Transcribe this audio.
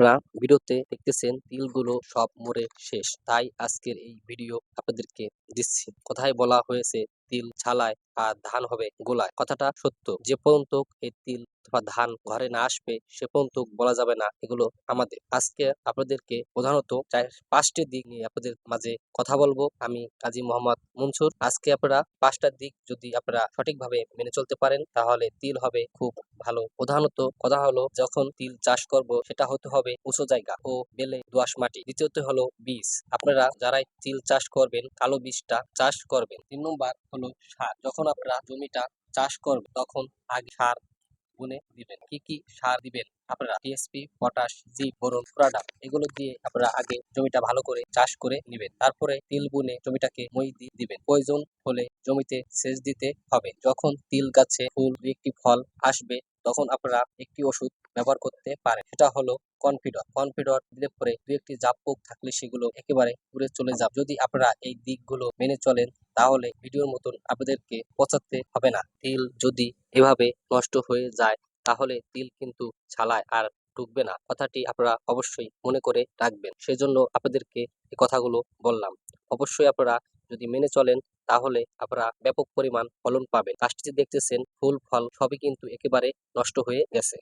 আপনারা ভিডিওতে দেখতেছেন তিলগুলো সব মরে শেষ। তাই আজকের এই ভিডিও আপনাদেরকে দিচ্ছি। কথায় বলা হয়েছে তিল ছালায় আর ধান হবে গোলায়। কথাটা সত্য। যে পর্যন্ত এই তিল অথবা ধান ঘরে না আসবে, সে পর্যন্ত বলা যাবে না। এগুলো আমাদের। আজকে আপনাদেরকে প্রধানত পাঁচটি দিক নিয়ে আপনাদের মাঝে কথা বলব। আমি কাজী মোহাম্মদ মনসুর। আজকে আপনারা পাঁচটা দিক যদি আপনারা সঠিকভাবে মেনে চলতে পারেন, তাহলে তিল হবে খুব ভালো। প্রধানত কথা হলো, যখন তিল চাষ করব, সেটা হতে হবে উঁচু জায়গা ও বেলে দোআঁশ মাটি। দ্বিতীয়ত হলো বীজ। আপনারা যারাই তিল চাষ করবেন, কালো বীজটা চাষ করবেন। তিন নম্বর হলো সার। যখন আপনারা জমিটা চাষ করবেন তখন আগে সার গুনে দিবেন। কি কি সার দিবেন? আপনারা টিএসপি পটাশ জি বোরন ফোরাডা এগুলো দিয়ে আপনারা আগে জমিটা ভালো করে চাষ করে নেবেন। তারপরে তিল বুনে জমিটাকে মই দিয়ে দিবেন। প্রয়োজন হলে জমিতে সেচ দিতে হবে। যখন তিল গাছে ফুল, একটি ফল আসবে তখন আপনারা একটি ওষুধ ব্যবহার করতে পারেন। সেটা হলো কনফিডর। কনফিডর দিলে পরে দু একটি জাপ পোক থাকলে সেগুলো একেবারে উড়ে চলে যাবে। যদি আপনারা এই দিকগুলো মেনে চলেন, তাহলে ভিডিওর মতন আপনাদেরকে পচাতে হবে না। তিল যদি এভাবে নষ্ট হয়ে যায়, তাহলে তিল কিন্তু ছালায়। আর ঢুকবে না। কথাটি আপনারা অবশ্যই মনে করে রাখবেন। সেজন্য আপনাদেরকে এই কথাগুলো বললাম। অবশ্যই আপনারা যদি মেনে চলেন, তাহলে আপনারা ব্যাপক পরিমাণ ফলন পাবেন। গাছটিতে দেখতেছেন ফুল, ফল সবই কিন্তু একেবারে নষ্ট হয়ে গেছে।